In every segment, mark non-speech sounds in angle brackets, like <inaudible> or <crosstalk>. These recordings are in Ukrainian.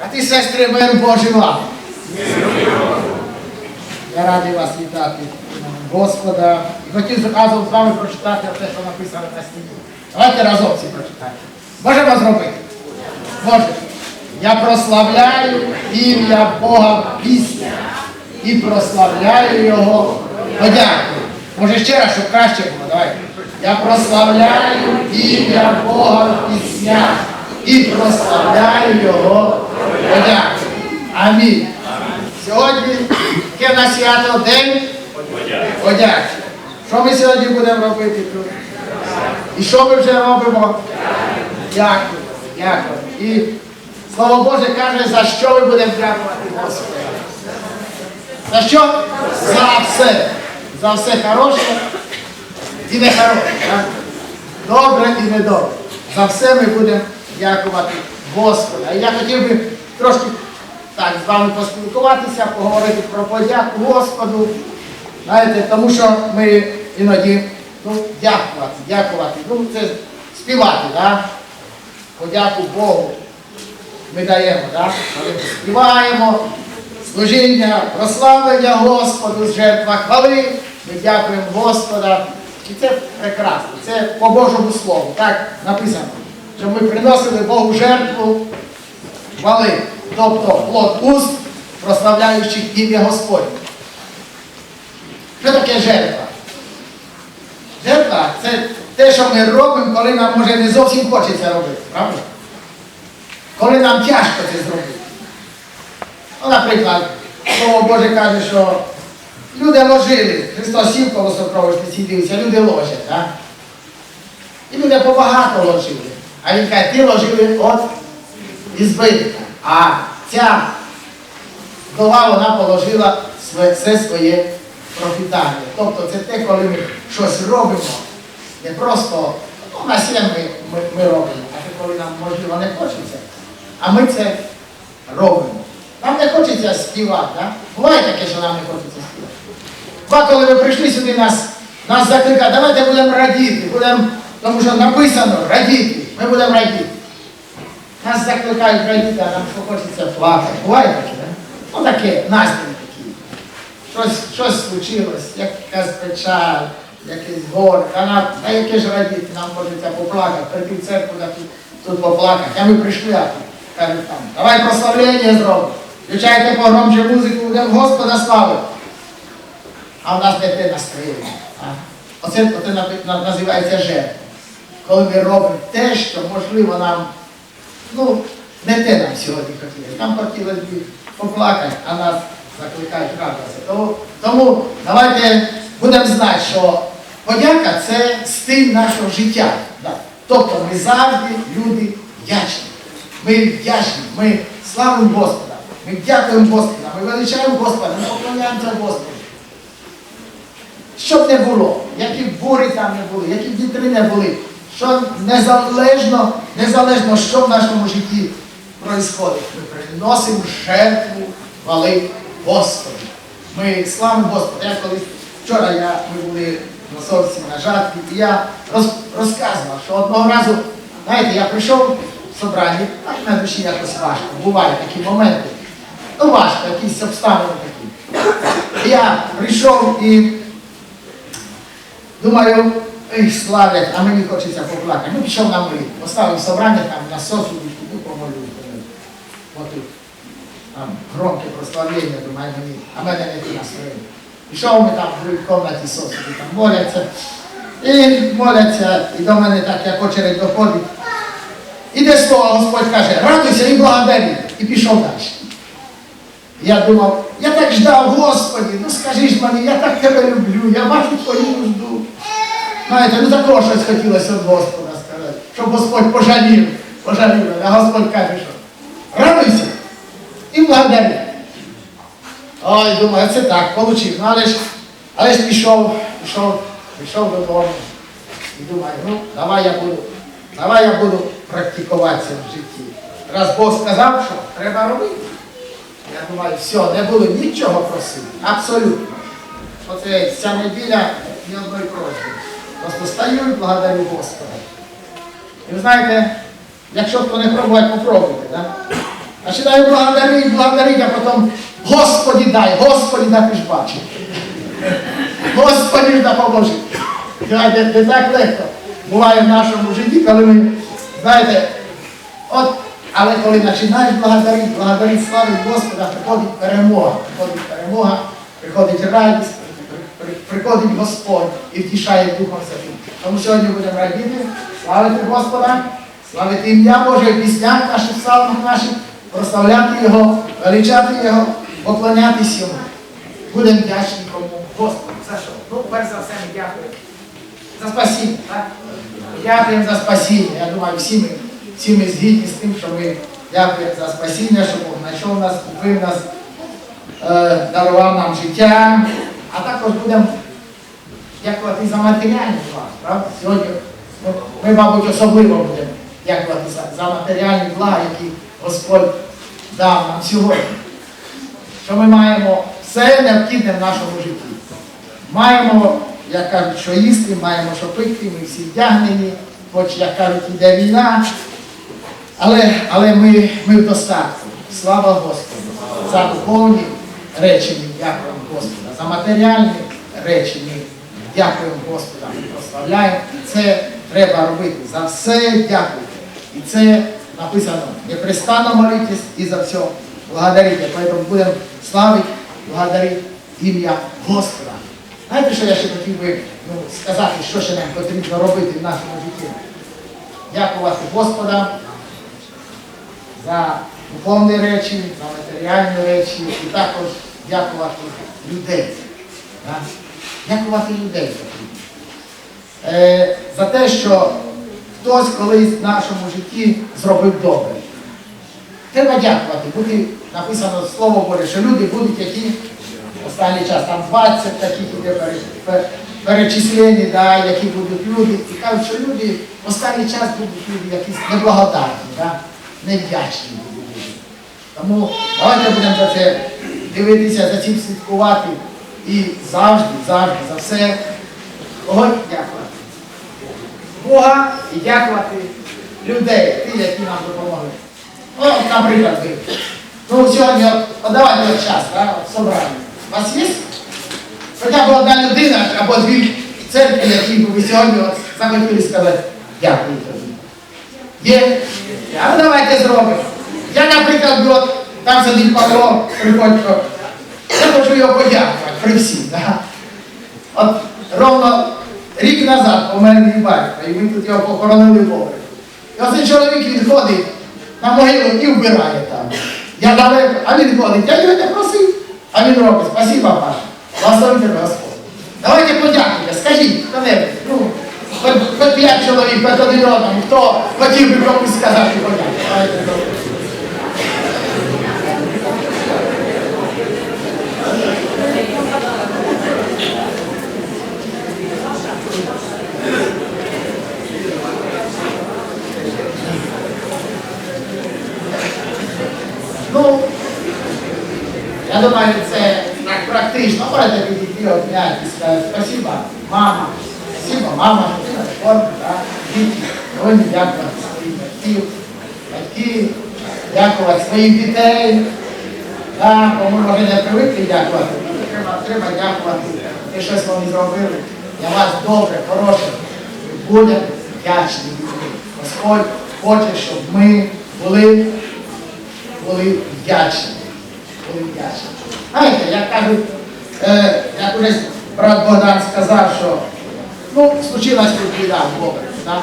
Брати і сестри, мир Божий вам. Я радий вас вітати Господа. І хотів разом з вами прочитати те, що написано на стіні. Давайте разом всі прочитаємо. Можемо зробити? Можемо. Я прославляю ім'я Бога в пісні і прославляю Його подякую. Може ще раз, щоб краще було. Давайте. Я прославляю ім'я Бога в піснях і прославляю Його подякую. Амінь. Сьогодні яке в свято день подяки. Що ми сьогодні будемо робити тут? І що ми вже робимо? Дякую. Дякую. І Слово Боже каже, за що ми будемо дякувати Господу. За що? За все. За все хороше і не хороше. Добре і недобре. За все ми будемо дякувати Господу. І я хотів би трошки так з вами поспілкуватися, поговорити про подяку Господу. Знаєте, тому що ми іноді ну, дякувати, дякувати. Ну, це співати, да? подяку Богу ми даємо, да? коли співаємо, служіння, прославлення Господу з жертва хвали. Ми дякуємо Господа. І це прекрасно, це по Божому Слову. Так написано, що ми приносили Богу жертву хвали, тобто плод уст, прославляючих ім'я Господнє. Що таке жертва? Жертва це те, що ми робимо, коли нам може не зовсім хочеться робити, правда? Коли нам тяжко це зробити. Ну, наприклад, Слово Боже каже, що люди ложили, Христос сів коло сокровищниці дивився, люди ложать, так? І люди побагато ложили. А він каже, ти ложили от ізбитка. А ця вдова вона положила все своє профітання. Тобто це те, коли ми щось робимо, не просто ну, сім ми, ми, ми робимо, а це коли нам можливо не хочеться. А ми це робимо. Нам не хочеться співати, так? Буває таке, що нам не хочеться співати. Бува, коли ви прийшли сюди, нас, нас закликали, давайте будемо радіти, будемо, тому що написано радіти, ми будемо радіти. Нас закликають радіти, а нам що хочеться плакати. Буває таке, так? Ну таке, настрій такий. Щось, щось случилось, якась печаль, якийсь горе, а нам, а яке ж радіти, нам хочеться поплакати, прийти в церкву так, тут поплакати. А ми прийшли, а кажуть там, давай прославлення зробимо. Включайте погромче музику, будемо Господа славити. А в нас не те настроєння. Оце, оце називається жертва. Коли ми робимо те, що можливо нам, ну, не те нам сьогодні хотілося. Нам хотілося б поплакати, а нас закликають радуватися. Тому, тому давайте будемо знати, що подяка це стиль нашого життя. Да. Тобто ми завжди люди вдячні. Ми вдячні, ми славимо Господа, ми дякуємо Господа, ми величаємо Господа, ми поклоняємося Господу. Щоб не було, які бурі там не були, які вітри не були, що незалежно, незалежно, що в нашому житті відбувається, ми приносимо жертву хвали Господу. Ми славимо Господа. Я колись вчора я, ми були на совці на жатві, і я роз, розказував, що одного разу, знаєте, я прийшов в собрання, так на душі якось важко. Бувають такі моменти. Ну важко, якісь обставини такі. Я прийшов і Думаю, їх славлять, а мені хочеться поплакати. Ну, пішов на молитву, поставив собрання там на софу, і піду помолюсь. Отут. Там громке прославлення, думаю, мені, а мене не ті настроєння. Пішов ми там в другій кімнаті сосуди, там моляться. І моляться, і до мене так як очередь доходить. Іде слово, Господь каже, радуйся і благодари. І пішов далі. Я думав, я так ждав, Господи, ну скажи ж мені, я так тебе люблю, я бачу твою нужду. Знаєте, ну такого щось хотілося від Господа сказати, щоб Господь пожалів, пожалів. А Господь каже, що радуйся і благодари. Ой, думаю, це так, получив. Ну, але ж, але ж пішов, пішов, пішов додому. І думаю, ну, давай я буду, давай я буду практикуватися в житті. Раз Бог сказав, що треба робити. Я думаю, все, не буду нічого просити. Абсолютно. Оце ця неділя ні одної просьби. Просто стаю і благодарю Господа. І ви знаєте, якщо хто не пробуває, попробуйте. Да? Починаю благодарити, благодарити, а потім Господі дай, Господі дай, ти ж бачиш. Господи допоможи. Знаєте, не так легко буває в нашому житті, коли ми, знаєте, от, але коли починаєш благодарити, благодарити славити Господа, приходить перемога, приходить перемога, приходить радість, приходить Господь і втішає Духом Святим. Тому сьогодні будемо радіти, славити Господа, славити ім'я Боже в піснях наших, псалмах наших, прославляти Його, величати Його, поклонятись Йому. Будемо вдячні кому Господу. За що? Ну, перш за все, ми дякуємо. За спасіння, так? Дякуємо за спасіння. Я думаю, всі ми, всі ми згідні з тим, що ми дякуємо за спасіння, що Бог знайшов нас, купив нас, е, дарував нам життя. А також будемо дякувати за матеріальні блага, правда? Сьогодні ми, мабуть, особливо будемо дякувати за, за матеріальні блага, які Господь дав нам сьогодні що ми маємо все необхідне в нашому житті. Маємо, як кажуть, що їсти, маємо що пити, ми всі вдягнені, хоч, як кажуть, іде війна. Але, але ми, ми в достатку. Слава Господу. За духовні речі ми дякуємо Господа. За матеріальні речі ми дякуємо Господа. Ми прославляємо. Це треба робити. За все дякуйте. І це написано. Непрестанно молитесь і за все благодарите. Поэтому будемо славити, благодарити ім'я Господа. Знаєте, що я ще хотів би ну, сказати, що ще нам потрібно робити в нашому житті? Дякувати Господа за духовні речі, за матеріальні речі і також дякувати людей. Дякувати людей. Е, за те, що хтось колись в нашому житті зробив добре. Треба дякувати. Буде написано Слово Боже, що люди будуть які останній час, там 20 таких іде перечислені, да, які будуть люди. І кажуть, що люди в останній час будуть люди якісь неблагодарні, да, невдячні будуть. Тому давайте будемо за це дивитися, за цим слідкувати і завжди, завжди за все. Кого дякувати? Бога і дякувати людей, ті, які нам допомогли. Ну, наприклад, ви. Ну, сьогодні, от, давайте от час, да, собрання. У вас є? Хоча б одна людина або дві в церкві, які ви сьогодні от, захотіли сказати дякую. Є? А ну давайте зробимо. Я, наприклад, от, там сидить Павло Приходько. Я хочу його подякувати при всіх. Да? От ровно рік назад помер мій батько, і ми тут його похоронили вовремя. І оцей чоловік він ходить на могилу і вбирає там. Я далеко, а він ходить, я його не просив. А він робить, спасибо, Паша. Благослови Господь. Давайте подякуйте, скажіть, хто-небудь, ну, хоч, хоч п'ять чоловік, хоч один одному, хто хотів би комусь сказати подяку. Давайте, добре. Ну, я думаю, це практично. Можете підійти обняти і сказати спасибо, мама, спасибо, мама, що ти на? Діти, сьогодні дякувати своїм батьків, батьки, дякувати своїм дітей. Так, бо ми може не привикли дякувати. Треба, треба дякувати. Те, щось вони зробили. Для вас добре, хороше. Будемо вдячні. Господь хоче, щоб ми були були вдячні. Вдячні. Знаєте, як кажуть, е, як уже брат Богдан сказав, що ну, случилась тут біда в Бога. Да?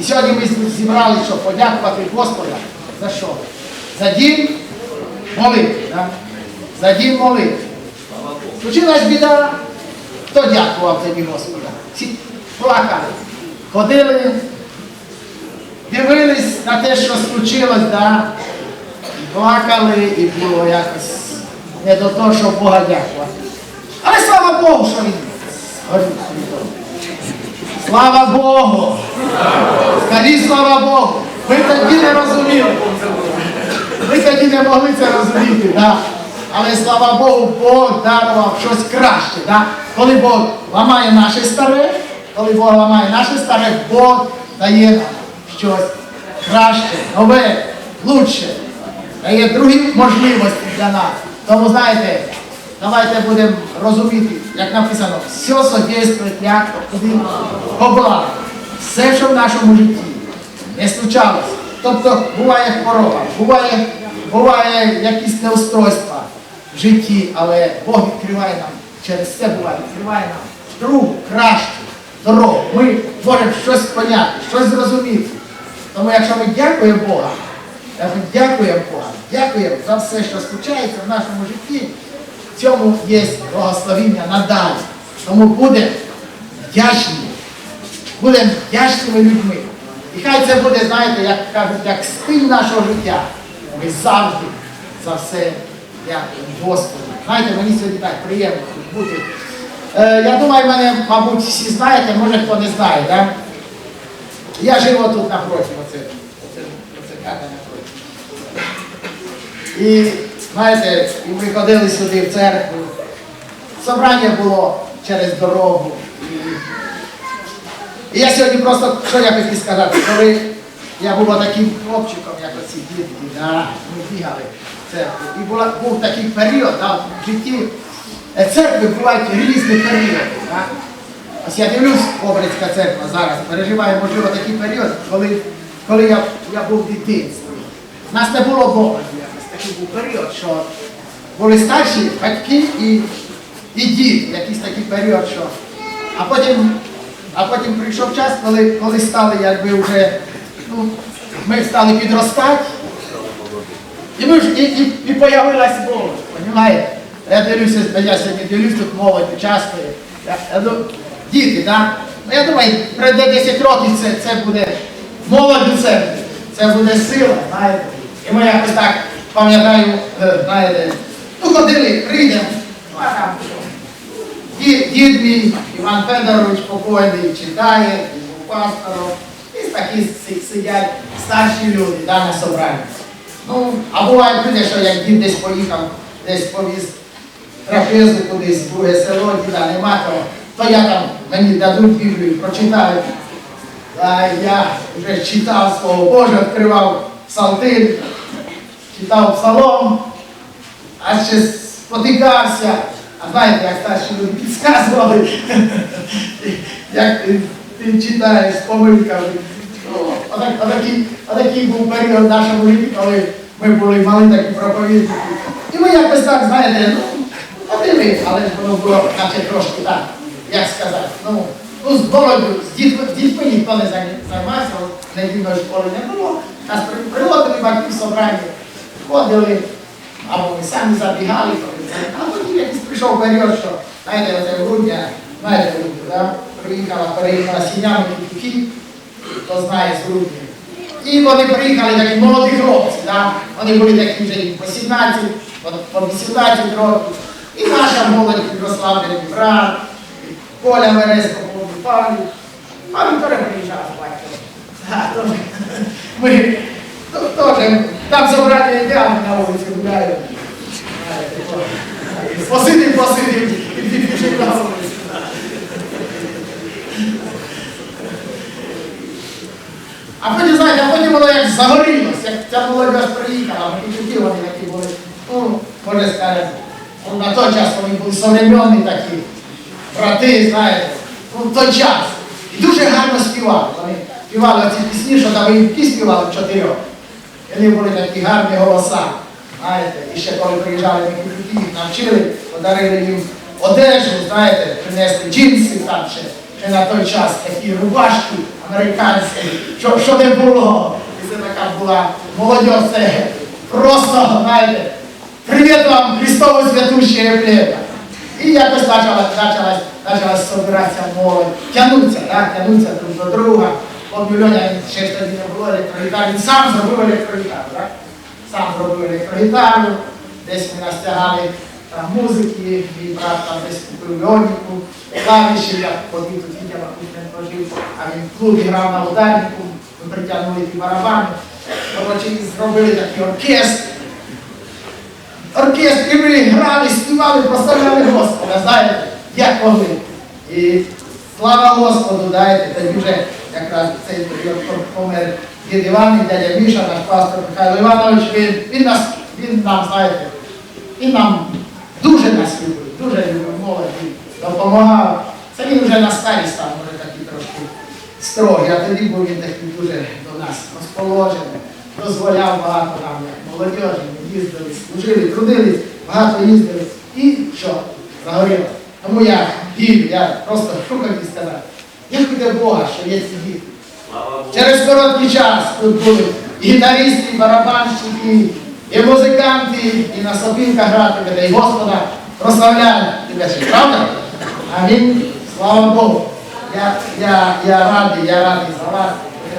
І сьогодні ми зібрали, щоб подякувати Господа за що? За дім молитви. Да? За дім молитви. Случилась біда, хто дякував тобі Господа? Всі плакали, ходили, дивились на те, що случилось, да? І плакали, і було якось не до того, щоб Бога дякувати. Але слава Богу, що він. Слава Богу! Скажіть слава Богу! Ви тоді не розуміли. Ви тоді не могли це розуміти, да? але слава Богу, Бог дарував щось краще. Да? Коли Бог ламає наше старе, коли Бог ламає наше старе, Бог дає щось краще, нове, лучше. Дає другі можливості для нас. Тому знаєте, давайте будемо розуміти, як написано, все содействує для побла. Все, що в нашому житті не случалось. Тобто буває хвороба, буває, буває якісь неустройства в житті, але Бог відкриває нам, через це буває, відкриває нам другу, кращу дорогу. Ми можемо щось поняти, щось зрозуміти. Тому якщо ми дякуємо Бога, ми дякуємо Бога, дякуємо за все, що случається в нашому житті, в цьому є благословіння надалі. Тому будемо вдячні будемо вдячними людьми. І хай це буде, знаєте, як кажуть, як стиль нашого життя. Ми завжди за все дякуємо Господу. Знаєте, мені сьогодні так приємно тут бути. Е, я думаю, мене, мабуть, всі знаєте, може хто не знає, да? Я живу тут напроти, оце, оце, оце напроти. І знаєте, ми ходили сюди в церкву. Собрання було через дорогу. І я сьогодні просто, що я хотів сказати, коли я був таким хлопчиком, як оці дітки, ми бігали в церкву. І була, був такий період да, в житті е, церкви бувають різні періоди. Да. Ось я дивлюсь, Обрицька церква зараз переживає, можливо, такий період, коли, коли я, я був в дитинстві. У нас не було якось був період, що були старші батьки і, і діти, якийсь такий період, що. А потім а потім прийшов час, коли, коли стали якби вже, ну, ми стали підростати, і ми ж і, і, і появилась молодь, розумієте? Я дивлюся, я сьогодні дивлюсь тут молодь участвує. Я, я, ду- діти, так? Ну, я думаю, пройде 10 років це, це буде молодь церкві, це буде сила, знаєте. І ми якось так пам'ятаю, е, знаєте, ну ходили, прийдемо, ну а там що? Дід, мій Іван Федорович покойний читає, був пастором. І такі сидять старші люди да, на собранні. Ну, а буває люди, що як дід десь поїхав, десь повіз трапезу кудись, друге село, діда нема, то, то я там мені дадуть Біблію, прочитаю. А я вже читав Слово Боже, відкривав псалтир, читав псалом, а ще спотикався. А знаєте, як старші люди підказували, <laughs> як ти, читаєш з помилками. Отак- отакий, був період нашому житті, коли ми були мали такі проповідники. І ми якось так, знаєте, ну, ходили, але ж воно було наче трошки так, як сказати. Ну, ну з молоддю, з дітьми, ніхто не займався, недільної школи не було. Нас при- приводили батьки в собрання, ходили, або ми самі забігали, а потім якийсь прийшов період, що, знаєте, оце грудня, знаєте, да? приїхала, переїхала сім'ями Київ, хто знає з грудня. І вони приїхали такі молоді хлопці, да? вони були такі вже по 17, по по 18 років. І наша молодь Ярослав брат, Коля Вереско, Павлі. Павлі теж приїжджав <laughs> то ми- Ми то- теж там собрання ідеально на. Знаєте, то, Посидим, посидим, і пішли на вулицю. А потім, знаєте, а потім воно як загорілось, як ця молодь приїхала, і тоді вони такі були, ну, може сказати, ну, на той час вони були современні такі, брати, знаєте, ну, в той час. І дуже гарно співали. Вони співали ці пісні, що там і співали в чотирьох. Вони були такі гарні голоса. Знаєте, і ще коли приїжджали ми їх навчили, подарили їм одежу, знаєте, принесли джинси там ще, ще на той час, такі рубашки американські, що, що не було. І це така була молодь, це просто, знаєте, привіт вам, Христову святущее лето. І якось почалась собиратися молодь, тянуться, так, тянуться друг до друга. От Мільоня ще ж тоді не було електрогітари, він сам зробив електрогітару, так? Сам зробив електрогітару, десь ми нас тягали там музики, мій брат там десь купив льоніку, клавіші, я ходив тут тут не прожив, а він в клубі грав на ударнику, ми притягнули ті барабани. Коротше, зробили такий оркестр. Оркестр, і ми грали, співали, прославляли Господа, знаєте, як могли. І слава Господу, знаєте, тоді вже якраз цей період помер дід Іван і дядя Міша, наш пастор Михайло Іванович, він, він, нас, він нам, знаєте, він нам дуже нас любить, дуже він допомагав. Це він вже на старі став, може такий трошки строгий, а тоді був він такий дуже до нас розположений, дозволяв багато нам, як молодежі, їздили, служили, трудились, багато їздили. І що? Загоріло. Тому я вірю, я просто <laughs> що хотів сказати. Дякуйте Бога, що є ці діти. Через короткий час тут були і гітаристи, і барабанщики, і музиканти, і на сопінках грати буде, і Господа прославляє тебе ще, правда? Амінь. Слава Богу. Я, я, я радий, я радий за вас.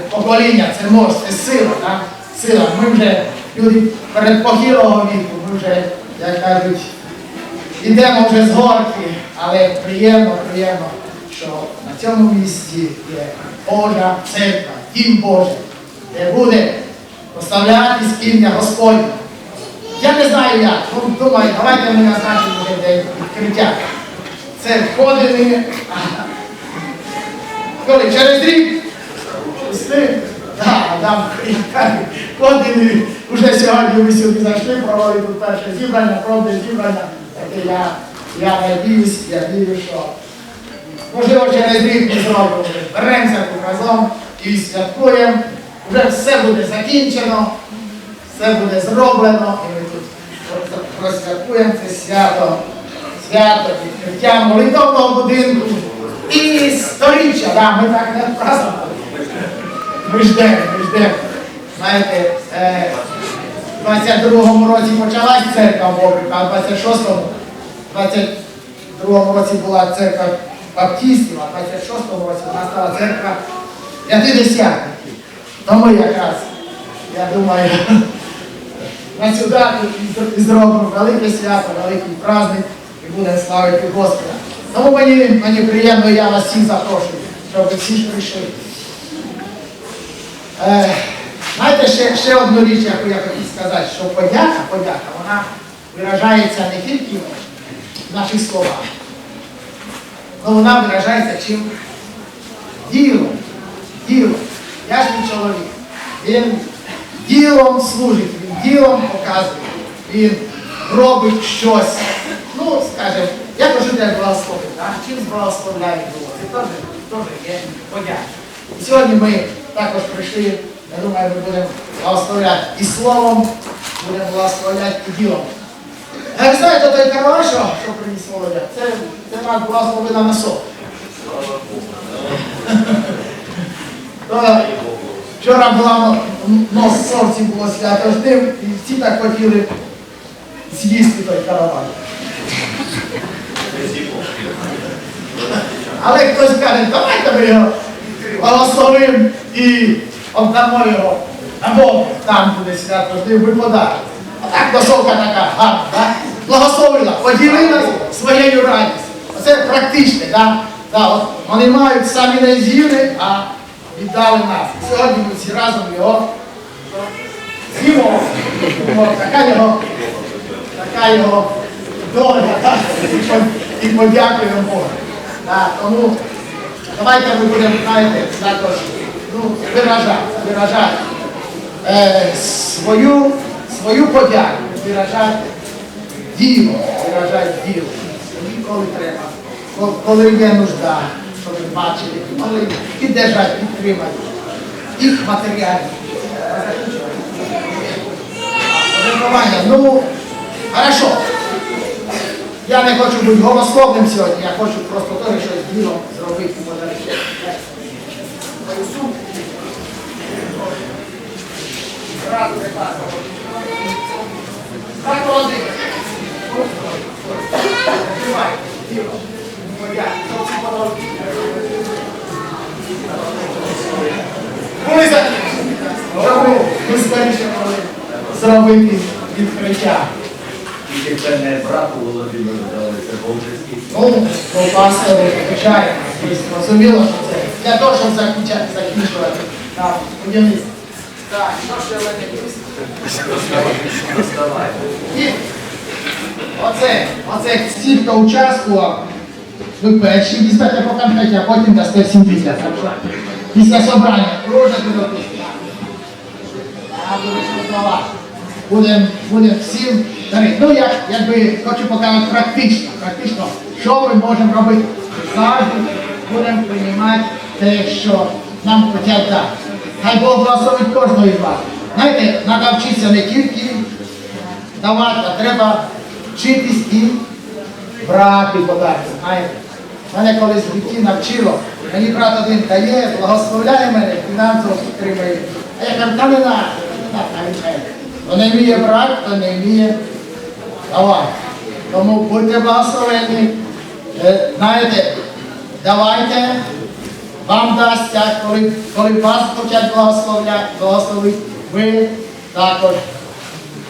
Покоління, це мощь, це сила, так? Сила. Ми вже люди передпохилого віку, ми вже, як кажуть, Ідемо вже з горки, але приємно, приємно, що на цьому місці є Божа церква, Дім Божий, де буде прославлятись ім'я Господнє. Я не знаю як, ну, думаю, давайте ми назначимо день відкриття. Це входили, коли через рік, так, Адам ходили, вже сьогодні ми сюди зайшли, провели тут перше зібрання, пробне зібрання. Я, я надіюсь, я вірю, що можливо через рік ми зробимо, беремося разом і святкуємо. Вже все буде закінчено, все буде зроблено, і ми тут просвяткуємо це свято, свято відкриття молитовного будинку і сторіччя. Да, ми так не празднували. Ми ждемо, ми ждемо. Знаєте, е, в 22-му році почалась церква Бобрика, а в 26-му, 22-му році була церква баптистів, а 26-му році вона стала церква п'ятидесятників. Тому якраз, я думаю, <laughs> на дату і зробимо велике свято, великий праздник і будемо славити Господа. Тому мені, мені приємно, я вас всіх запрошую, щоб ви всі прийшли. Е, знаєте, ще, ще одну річ, яку я хотів сказати, що подяка, подяка, вона виражається не тільки в наших словах, але вона виражається чим ділом. Ділом. Я ж не чоловік. Він ділом служить, він ділом показує, він робить щось. Ну, скажімо, я кажу, як благословить, так? чим благословляє Бог. Це теж, теж є подяка. Сьогодні ми також прийшли, я думаю, ми будемо благословляти і словом, будемо благословляти і ділом. А ви знаєте, той каравай, що, приніс Володя, це, це нас благословина на сон. То <laughs> Вчора була нос сорці було свято з ним, і всі так хотіли з'їсти той каравай. Але хтось каже, давайте ми його благословимо і віддамо його. Або там буде свято з ним, ми подаримо. Так досовка така гарна, так? Благословила, поділилась своєю радістю. Оце практичне, так? Да, от вони мають самі не з'їли, а віддали нас. Сьогодні ми всі разом його з'їмо. Така його, така його доля, так? І подякуємо Богу. Так, тому давайте ми будемо, знаєте, також ну, виражати, виражати е, свою, свою подяку, виражати діло, виражати діло. Тоді, коли треба, коли- є нужда, щоб бачили, коли піддержати, підтримати їх. Обґрунтування. Ну, хорошо. Я не хочу бути голословним сьогодні, я хочу просто теж щось діло зробити і подарити. Сумку. Не так. Володимир. Тримай, діло. Моя. Подобається. Були закінчені. Тому ми скоріше могли зробити відкриття. Тільки це не брату Володимиру дали, це Божеський. Ну, то пастори, звичайно, зрозуміло, що це для того, щоб закінчувати нам будівництво. Так, що ще в мене є? Оце, оце стільки участку, ви перші візьмете по конфеті, а потім дасте всім після. Після собрання. На вас. Будемо будем всім дарити. Ну, як, якби хочу показати практично, практично, що ми можемо робити. Завжди будемо приймати те, що нам хочуть дати. Хай Бог благословить кожного із вас. Знаєте, треба вчитися не тільки давати, а треба вчитись і брати подарки. Знаєте, мене колись в житті навчило, мені брат один дає, благословляє мене, фінансово підтримує. А я кажу, та не надо, не надо, а він каже, то не вміє брати, то не вміє давати. Тому будьте благословені. Е, Знаєте, давайте, вам дасться, коли, коли вас хочуть благословляти, благословити, ви також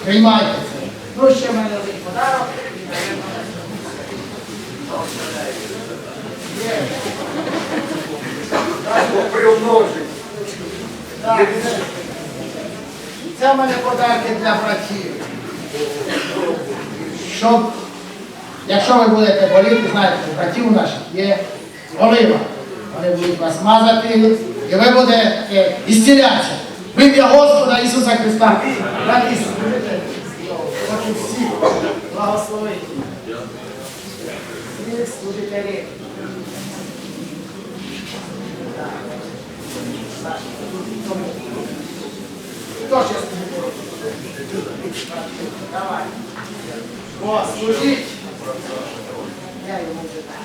приймайте це. Ну, ще в мене один подарок. Так, це, це в мене подарки для братів. Щоб, якщо ви будете боліти, знаєте, братів наших є олива. Вони будуть вас мазати, і ви будете ісцілятися. В ім'я Господа Ісуса Христа. Браті, служите. Хочу всіх благословити. Всіх служителів. Хто ще служить? Давай. О, служіть. Я йому вже так.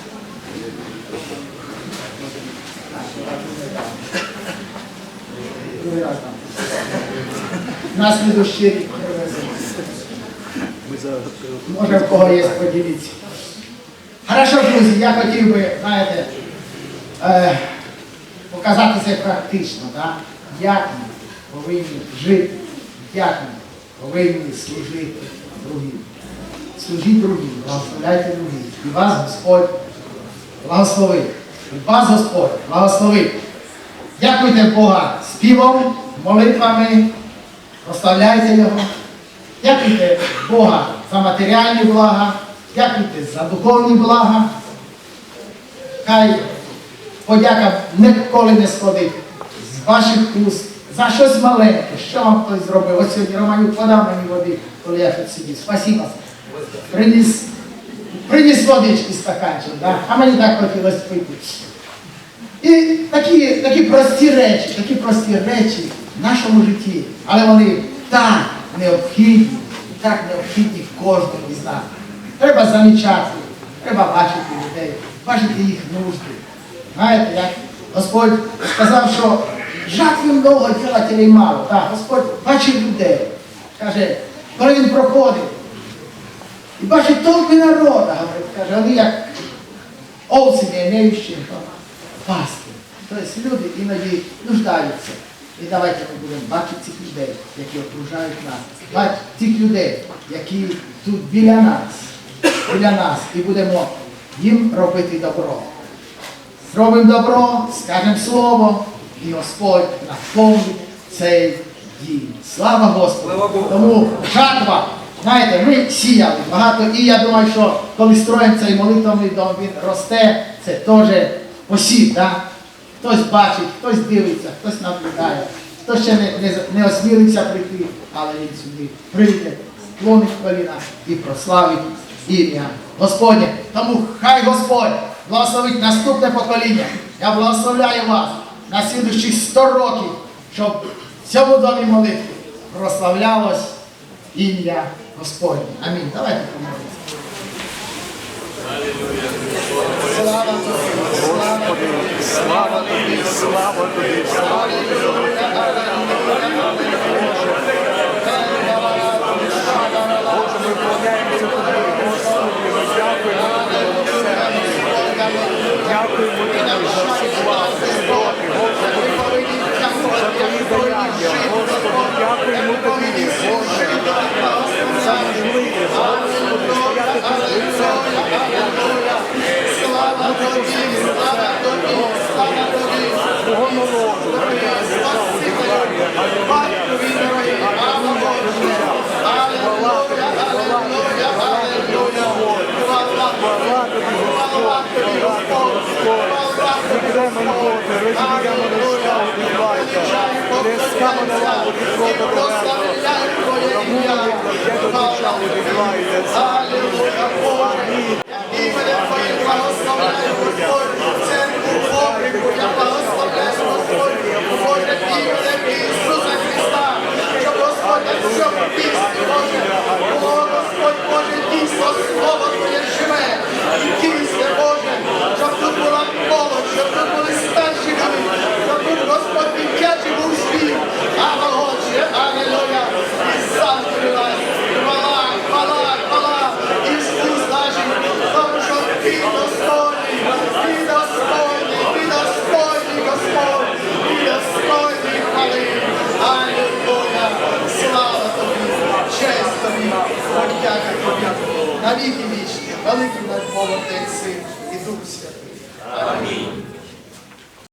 Другий раз там. На слідущий рік привеземо. Може в кого є, поділіться. Хорошо, друзі, я хотів би, знаєте, е, показати це практично, да? як ми повинні жити, як ми повинні служити другим. Служіть другим, благословляйте другим. І вас Господь благословив. Вас Господь благословив. Дякуйте Бога співом, молитвами, прославляйте Його. Дякуйте Бога за матеріальні блага, дякуйте за духовні блага. Хай подяка ніколи не сходить з ваших уст за щось маленьке, що вам хтось зробив. Ось сьогодні Романюк подав мені води, коли я тут сидів. Спасибо. Приніс, приніс водички стаканчик, да? а мені так хотілося пити. І такі, такі прості речі, такі прості речі в нашому житті, але вони так необхідні, так необхідні кожному із нас. Треба замічати, треба бачити людей, бачити їх нужди. Знаєте, як Господь сказав, що жатви много, ділателей мало. Так, Господь бачить людей. Каже, коли він проходить і бачить толпи говорить, каже, вони як овці не маючи пасти. Тобто люди іноді нуждаються. І давайте ми будемо бачити цих людей, які окружають нас. Бачити тих людей, які тут біля нас, біля нас, і будемо їм робити добро. Зробимо добро, скажемо слово, і Господь наповнить цей дім. Слава Господу! Тому жатва, знаєте, ми сіяли багато, і я думаю, що коли строїмо цей молитовний дом, він росте, це теж посів. Да? Хтось бачить, хтось дивиться, хтось наблюдає, хтось ще не, не, не осмілився прийти, але він сюди прийде, склонить коліна і прославить ім'я Господнє. Тому хай Господь благословить наступне покоління. Я благословляю вас на слідуючих 100 років, щоб в цьому домі молитви прославлялось ім'я Господнє. Амінь. Давайте. Слава Тобі, слава Тобі, слава Тобі, слава Тобі, слава Боже, ми вклоняємося тобі, Господи, ми дякуємо тобі за все. Дякуємо тобі за всі власні роки, Господи, за твої даяння, Господи, дякуємо тобі, Боже, за можливість, Господи, стояти тут лицем. Бути чужими лицем, Господи, Твого народу, Твоя держава Євангелія, Алілуя, Алілуя, Алілуя. Хвала тобі, хвала тобі, хвала тобі, Господь. Хвала тобі, Господь, хвала подяка тобі, навіки вічні, великий молодець син і дух святий. Амінь.